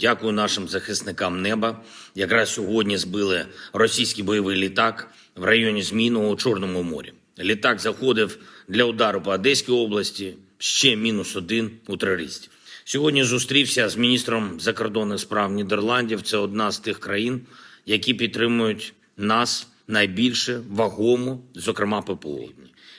Дякую нашим захисникам неба. Якраз сьогодні збили російський бойовий літак в районі Зміного у Чорному морі. Літак заходив для удару по Одеській області. Ще мінус один у терористів. Сьогодні зустрівся з міністром закордонних справ Нідерландів. Це одна з тих країн, які підтримують нас найбільше вагому, зокрема ППО.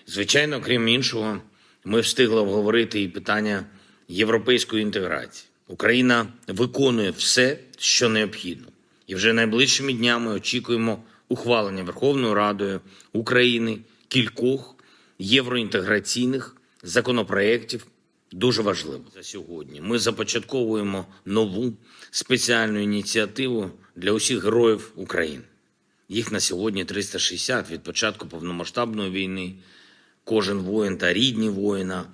Звичайно, крім іншого, ми встигли обговорити і питання європейської інтеграції. Україна виконує все, що необхідно, і вже найближчими днями очікуємо ухвалення Верховною Радою України кількох євроінтеграційних законопроєктів. Дуже важливо за сьогодні. Ми започатковуємо нову спеціальну ініціативу для усіх героїв України. Їх на сьогодні 360 від початку повномасштабної війни. Кожен воїн та рідні воїна,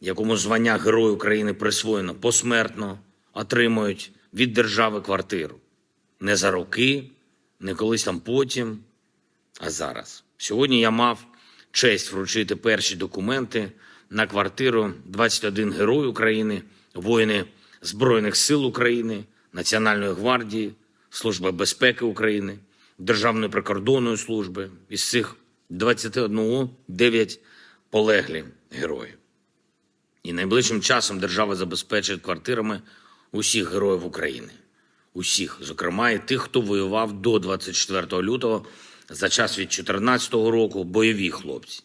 якому звання Герой України присвоєно посмертно, отримують від держави квартиру. Не за роки, не колись там потім, а зараз. Сьогодні я мав честь вручити перші документи на квартиру 21 герой України, воїни Збройних сил України, Національної гвардії, Служби безпеки України, Державної прикордонної служби. Із цих 21 – 9 полеглі герої. І найближчим часом держава забезпечить квартирами усіх героїв України. Усіх, зокрема, і тих, хто воював до 24 лютого за час від 2014 року, бойові хлопці.